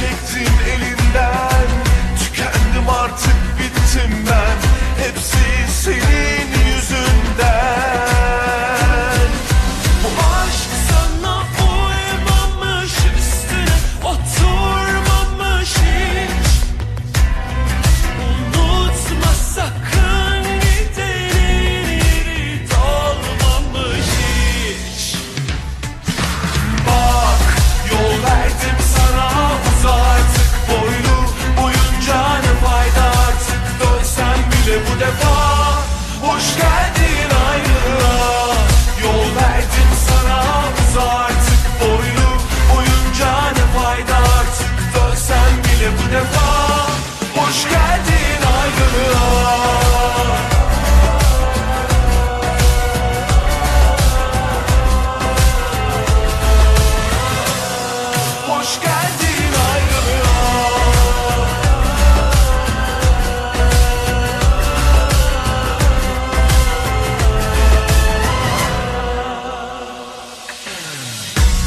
çektim elinden. Tükendim artık bittim ben. Hepsi senin defa. Hoş geldin.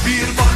bir bak.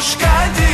hoş geldin.